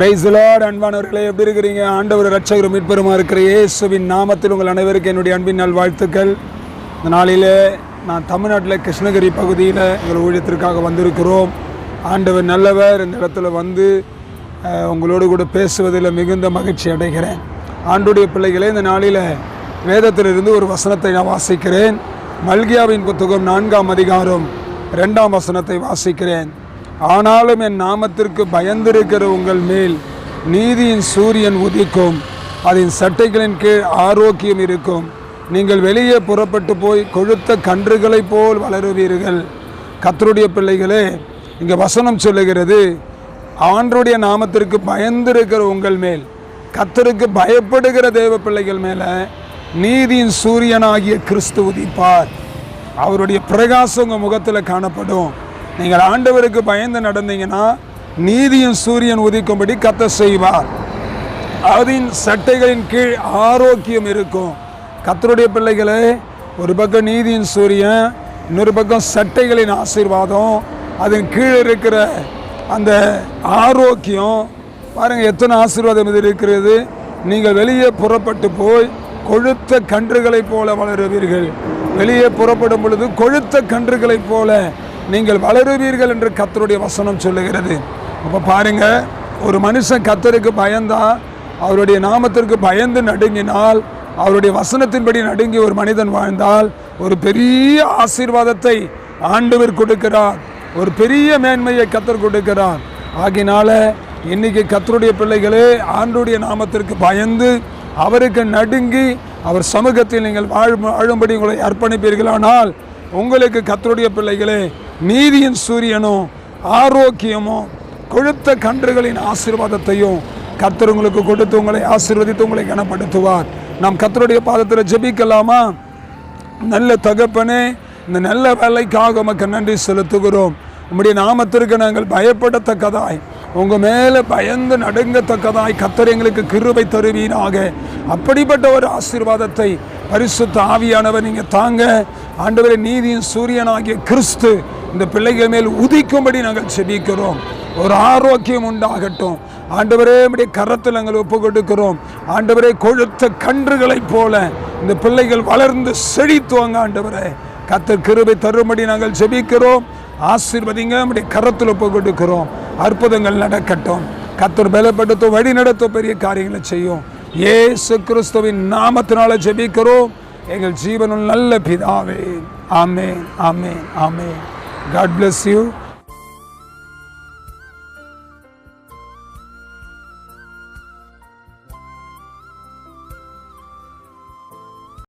Price Lord அன்பானவர்களே எப்படி இருக்கிறீங்க? ஆண்டவர் ரட்சகர் மீட்பெருமா இருக்கிற இயேசுவின் நாமத்தில் உங்கள் அனைவருக்கும் என்னுடைய அன்பின் நல் வாழ்த்துக்கள் இந்த நாளிலே நான் தமிழ்நாட்டில் கிருஷ்ணகிரி பகுதியில் எங்கள் ஊழியத்திற்காக வந்திருக்கிறோம். ஆண்டவர் நல்லவர் இந்த இடத்துல வந்து உங்களோடு கூட பேசுவதில் மிகுந்த மகிழ்ச்சி அடைகிறேன். ஆண்டுடைய பிள்ளைகளே இந்த நாளில் வேதத்திலிருந்து ஒரு வசனத்தை நான் வாசிக்கிறேன். மல்கியாவின் புத்தகம் நான்காம் அதிகாரம் ரெண்டாம் வசனத்தை வாசிக்கிறேன். ஆனாலும் என் நாமத்திற்கு பயந்திருக்கிற உங்கள் மேல் நீதியின் சூரியன் உதிக்கும். அதன் சட்டைகளின் கீழ் ஆரோக்கியம் இருக்கும். நீங்கள் வெளியே புறப்பட்டு போய் கொழுத்த கன்றுகளைப் போல் வளருவீர்கள். கத்தருடைய பிள்ளைகளே இங்கே வசனம் சொல்லுகிறது ஆண்டருடைய நாமத்திற்கு பயந்திருக்கிற உங்கள் மேல் கத்தருக்கு பயப்படுகிற தேவ பிள்ளைகள் மேலே நீதியின் சூரியனாகிய கிறிஸ்து உதிப்பார். அவருடைய பிரகாசம் உங்கள் முகத்தில் காணப்படும். நீங்கள் ஆண்டவருக்கு பயந்து நடந்தீங்கன்னா நீதியின் சூரியன் உதிக்கும்படி கத்த செய்வார். அதன் சட்டைகளின் கீழ் ஆரோக்கியம் இருக்கும். கத்தருடைய பிள்ளைகளே ஒரு பக்கம் நீதியின் சூரியன் இன்னொரு பக்கம் சட்டைகளின் ஆசீர்வாதம். அதன் கீழே இருக்கிற அந்த ஆரோக்கியம் பாருங்கள் எத்தனை ஆசீர்வாதம் இது இருக்கிறது. நீங்கள் வெளியே புறப்பட்டு போய் கொழுத்த கன்றுகளைப் போல வளருவீர்கள். வெளியே புறப்படும் பொழுது கொழுத்த கன்றுகளைப் போல நீங்கள் வளருவீர்கள் என்று கத்தருடைய வசனம் சொல்லுகிறது. அப்போ பாருங்க ஒரு மனுஷன் கத்தருக்கு பயந்தா அவருடைய நாமத்திற்கு பயந்து நடுங்கினால் அவருடைய வசனத்தின்படி நடுங்கி ஒரு மனிதன் வாழ்ந்தால் ஒரு பெரிய ஆசீர்வாதத்தை ஆண்டவர் கொடுக்கிறார். ஒரு பெரிய மேன்மையை கத்தர் கொடுக்கிறார். ஆகினால இன்னைக்கு கத்தருடைய பிள்ளைகளே ஆண்டுடைய நாமத்திற்கு பயந்து அவருக்கு நடுங்கி அவர் சமூகத்தில் நீங்கள் வாழும் வாழும்படி உங்களை அர்ப்பணிப்பீர்களானால் உங்களுக்கு கத்தருடைய பிள்ளைகளே நீதியின் சூரியனும் ஆரோக்கியமும் கொழுத்த கன்றுகளின் ஆசீர்வாதத்தையும் கத்தர் உங்களுக்கு கொடுத்து உங்களை ஆசீர்வதித்து உங்களை கனப்படுத்துவார். நாம் கத்தருடைய பாதத்தில் ஜெபிக்கலாமா? நல்ல தகப்பனே இந்த நல்ல வேலைக்காக உமக்கு நன்றி செலுத்துகிறோம். உம்முடைய நாமத்திற்கு நாங்கள் பயப்படத்தக்கதாய் உங்கள் மேலே பயந்து நடுங்கத்தக்கதாய் கத்தர் எங்களுக்கு கிருபை தருவீனாக அப்படிப்பட்ட ஒரு ஆசீர்வாதத்தை பரிசுத்த ஆவியானவர் நீங்கள் தாங்க. ஆண்டவரே நீதியின் சூரியனாகிய கிறிஸ்து இந்த பிள்ளைகள் மேல் உதிக்கும்படி நாங்கள் செபிக்கிறோம். ஒரு ஆரோக்கியம் உண்டாகட்டும். ஆண்டவரே நம்முடைய கரத்தில் நாங்கள் ஒப்பு கொடுக்கிறோம் ஆண்டவரே கொழுத்த கன்றுகளைப் போல இந்த பிள்ளைகள் வளர்ந்து செழித்துவாங்க ஆண்டவரே. கத்தர் கிருபை தரும்படி நாங்கள் செபிக்கிறோம். ஆசீர்வதிங்க நம்முடைய கரத்தில் ஒப்பு கொடுக்கிறோம் அற்புதங்கள் நடக்கட்டும். கத்தர் பலப்படுத்தும் வழி நடத்தும் பெரிய காரியங்களை செய்யும். ஏசு கிறிஸ்துவின் நாமத்தினால ஜெபிக்கிறோம் எங்கள் ஜீவனுள் நல்ல பிதாவே. ஆமே ஆமே ஆமே God bless you.